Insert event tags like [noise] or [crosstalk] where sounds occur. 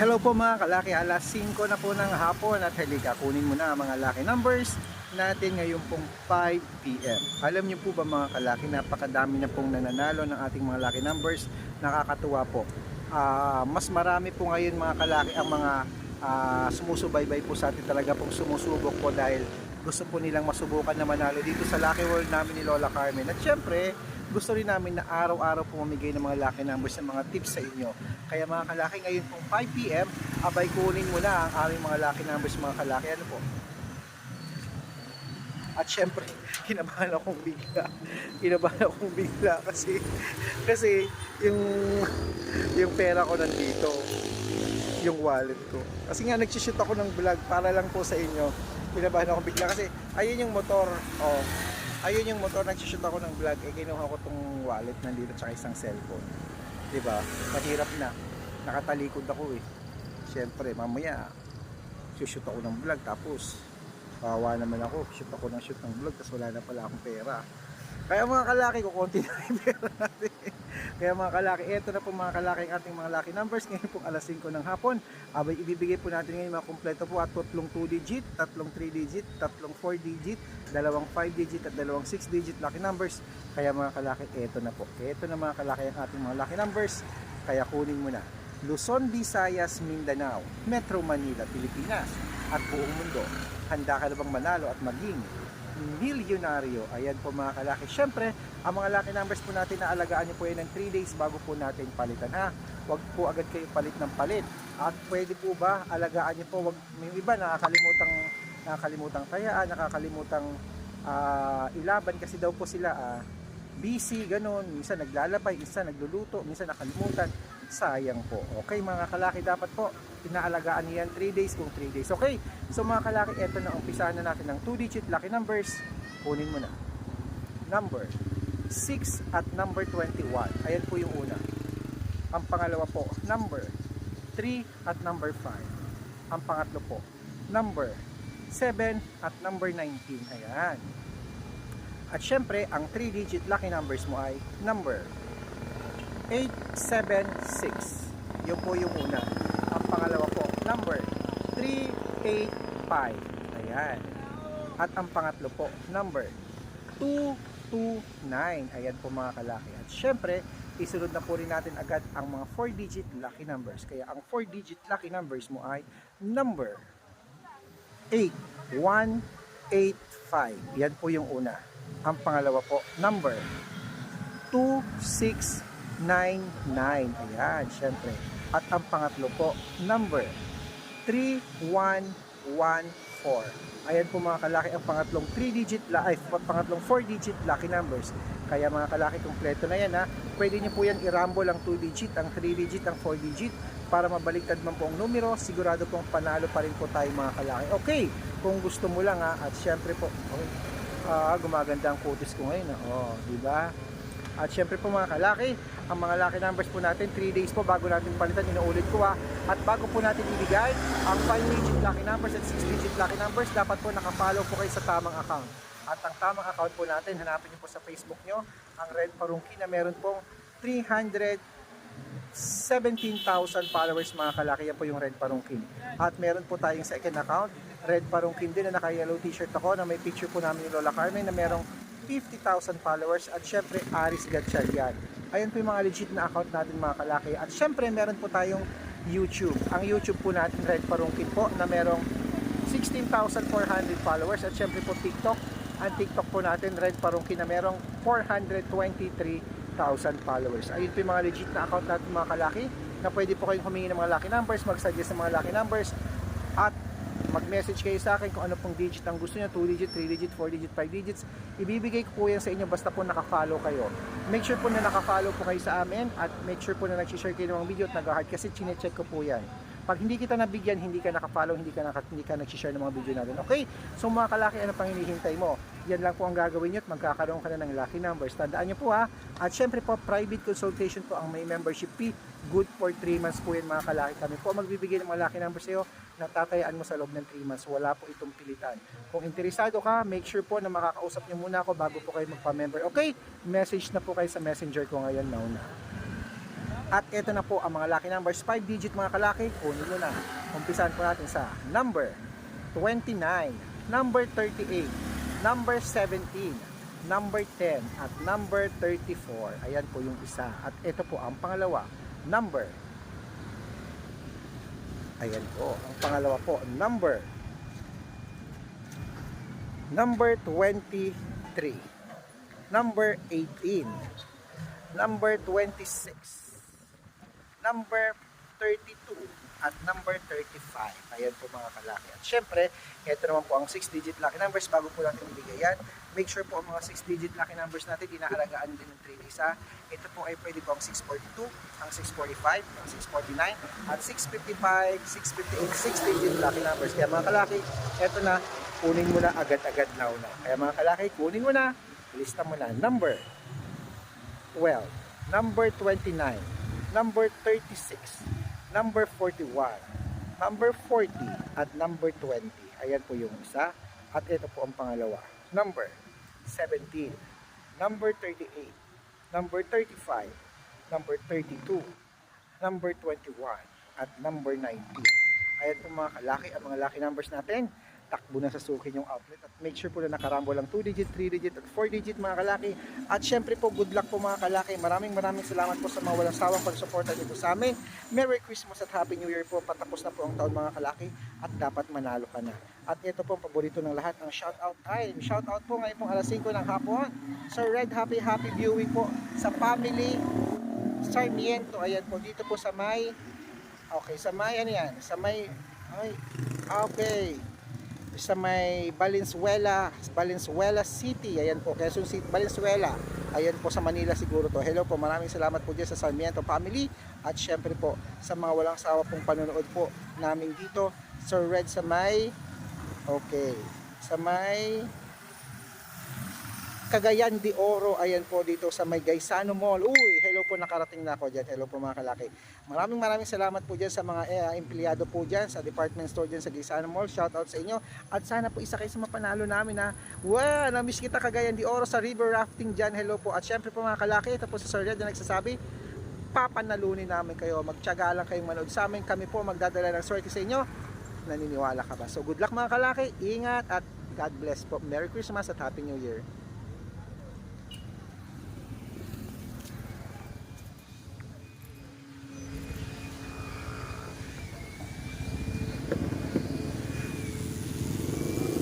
Hello po mga kalaki, alas 5 na po ng hapon at halika kunin mo na ang mga lucky numbers natin ngayon pong 5pm. Alam niyo po ba mga kalaki, napakadami na pong nananalo ng ating mga lucky numbers, nakakatuwa po. Ah, mas marami po ngayon mga kalaki ang mga ah, sumusubaybay po sa atin talaga pong sumusubok po dahil gusto po nilang masubukan na manalo dito sa Lucky World namin ni Lola Carmen. At syempre, gusto rin namin na araw-araw po mamigay ng mga lucky numbers ng mga tips sa inyo. Kaya mga kalaki, ngayon pong 5pm, abay kunin mo na ang aming mga lucky numbers mga kalaki. Ano po? At syempre, [laughs] kinabahan akong bigla. Kinabahan akong bigla kasi kasi yung yung pera ko nandito. Yung wallet ko. Kasi nga nag-shoot ako ng vlog para lang po sa inyo. Kinabahan akong bigla kasi ayun yung motor. Oh, ayun yung motor nag-shoot ako ng vlog. Eh kinuha ko tong wallet nandito tsaka isang cellphone. ba? Mahirap na. Nakatalikod ako eh. Syempre, mamaya shoot ako ng vlog tapos Kawawa naman ako, shoot ako ng shoot ng vlog tapos wala na pala akong pera. Kaya mga kalaki ko, konti na yung pera natin. Kaya mga kalaki, eto na po mga kalaki ang ating mga lucky numbers. Ngayon po alas 5 ng hapon. Abay, ibibigay po natin ngayon mga kompleto po at tatlong 2 digit, tatlong 3 digit, tatlong 4 digit, dalawang 5 digit at dalawang 6 digit lucky numbers. Kaya mga kalaki, eto na po. Eto na mga kalaki ang ating mga lucky numbers. Kaya kunin mo na. Luzon, Visayas, Mindanao, Metro Manila, Pilipinas at buong mundo. Handa ka na bang manalo at maging milyonaryo? Ayan po mga kalaki. Syempre, ang mga lucky numbers po natin na alagaan nyo po yan ng 3 days bago po natin palitan ha. Huwag po agad kayo palit ng palit. At pwede po ba alagaan nyo po, wag, yung iba nakakalimutang nakakalimutang tayaan, nakakalimutang ah, ilaban kasi daw po sila ah, busy, ganun. Minsan naglalabay, minsan nagluluto, minsan nakalimutan. Sayang po. Okay mga kalaki, dapat po inaalagaan niyan 3 days kung 3 days. Okay, so mga kalaki, eto na umpisahan na natin ng 2 digit lucky numbers. Kunin mo na. Number 6 at number 21. Ayan po yung una. Ang pangalawa po, number 3 at number 5. Ang pangatlo po, number 7 at number 19. Ayan. At syempre, ang 3-digit lucky numbers mo ay number 876. Yun po yung una. Ang pangalawa po, number 385. Ayan. At ang pangatlo po, number 229. Ayan po mga kalaki. At syempre, isunod na po rin natin agad ang mga 4-digit lucky numbers. Kaya ang 4-digit lucky numbers mo ay number 8185. Yan po yung una. Ang pangalawa po, number 2699. Ayan, syempre. At ang pangatlo po, number 3114. Ayan po mga kalaki, ang pangatlong 3-digit, ay, pangatlong 4-digit lucky numbers. Kaya mga kalaki, kompleto na yan ha. Pwede nyo po yan i-rumble ang 2-digit, ang 3-digit, ang 4-digit para mabaliktad man po ang numero, sigurado pong panalo pa rin po tayo mga kalaki. Okay, kung gusto mo lang ha, at syempre po, okay, ah, gumaganda ang kutis ko ngayon. Oh, di ba? At syempre po mga kalaki, ang mga lucky numbers po natin, 3 days po bago natin palitan, inuulit ko ha. At bago po natin ibigay ang 5-digit lucky numbers at 6-digit lucky numbers, dapat po nakafollow po kayo sa tamang account. At ang tamang account po natin, hanapin niyo po sa Facebook nyo, ang Red Parungki na meron pong 300 17,000 followers mga kalaki. Yan po yung Red Parungkin. At meron po tayong second account, Red Parungkin din na naka-yellow t-shirt ako na may picture po namin ni Lola Carmen na merong 50,000 followers at syempre Aris Gatchalian. Ayun po yung mga legit na account natin mga kalaki. At syempre meron po tayong YouTube. Ang YouTube po natin Red Parungkin po na merong 16,400 followers at syempre po TikTok. Ang TikTok po natin Red Parungkin na merong 423,000 followers. Ayun po yung mga legit na account natin mga kalaki na pwede po kayong humingi ng mga lucky numbers, mag-suggest ng mga lucky numbers mag-message kayo sa akin kung ano pong digit ang gusto niyo, 2 digit, 3 digit, 4 digit, 5 digits. Ibibigay ko po yan sa inyo basta po naka-follow kayo. Make sure po na naka-follow po kayo sa amin at make sure po na nag-share kayo ng mga video at nag-heart kasi chine-check ko po yan. Pag hindi kita nabigyan, hindi ka naka-follow, hindi ka, naka, hindi ka nag-share ng mga video natin. Okay? So mga kalaki, ano pang hinihintay mo? Yan lang po ang gagawin nyo at magkakaroon ka na ng lucky numbers. Tandaan nyo po ha. At syempre po, private consultation po ang may membership fee. Good for 3 months po yan mga kalaki. Kami po magbibigay ng mga lucky numbers sa iyo na tatayaan mo sa loob ng 3 months. Wala po itong pilitan. Kung interesado ka, make sure po na makakausap nyo muna ako bago po kayo magpa-member. Okay? Message na po kayo sa messenger ko ngayon now na. At ito na po ang mga lucky numbers. 5 digit mga kalaki, kunin nyo na. Umpisan po natin sa number 29, number 38, number 17, number 10, at number 34. Ayan po yung isa. At ito po ang pangalawa, number. Ayan po, ang pangalawa po, number. Number 23, number 18, number 26, number 32, at number 35. Ayan po mga kalaki. At syempre, ito naman po ang 6-digit lucky numbers. Bago po natin ibigay yan, make sure po ang mga 6-digit lucky numbers natin, inaalagaan din ng 3 isa. Ito po ay pwede po ang 642, ang 645, ang 649, at 655, 658, 6-digit lucky numbers. Kaya mga kalaki, ito na, kunin mo na agad-agad now na. Kaya mga kalaki, kunin mo na, lista mo na. Number 12, number 29, number 36, number 41, number 40, at number 20. Ayan po yung isa. At ito po ang pangalawa. Number 17, number 38, number 35, number 32, number 21, at number 19. Ayan po mga kalaki, ang mga lucky numbers natin. Takbo na sa sukin yung outlet at make sure po na nakarambo lang 2 digit, 3 digit at 4 digit mga kalaki. At syempre po good luck po mga kalaki. Maraming maraming salamat po sa mga walang sawang pagsuporta niyo po sa amin. Merry Christmas at Happy New Year po. Patapos na po ang taon mga kalaki at dapat manalo ka na. At ito po ang paborito ng lahat, ang shout out time. Shout out po ngayon pong alas 5 ng hapon. Sir Red, happy happy viewing po sa family Sarmiento. Ayan po dito po sa may Okay, sa may ano yan? Sa may ay okay. Sa may Valenzuela, Valenzuela City. Ayan po, Quezon City, Valenzuela. Ayan po sa Manila siguro to. Hello po, maraming salamat po dyan sa Sarmiento family. At syempre po, sa mga walang sawa pong panonood po namin dito. Sir Red sa may Okay. Sa may Cagayan de Oro, ayan po dito sa may Gaisano Mall. Uy, po, nakarating na ako dyan. Hello po mga kalaki. Maraming maraming salamat po dyan sa mga eh, empleyado po dyan sa department store dyan sa Gaisano Mall. Shout out sa inyo. At sana po isa kayo sa mapanalo namin ha. Wow, namiss kita Cagayan de Oro sa river rafting dyan. Hello po. At syempre po mga kalaki, ito po sa Sir Red na nagsasabi, papanalunin namin kayo. Magtyaga lang kayong manood sa amin. Kami po magdadala ng swerte sa inyo. Naniniwala ka ba? So good luck mga kalaki. Ingat at God bless po. Merry Christmas at Happy New Year.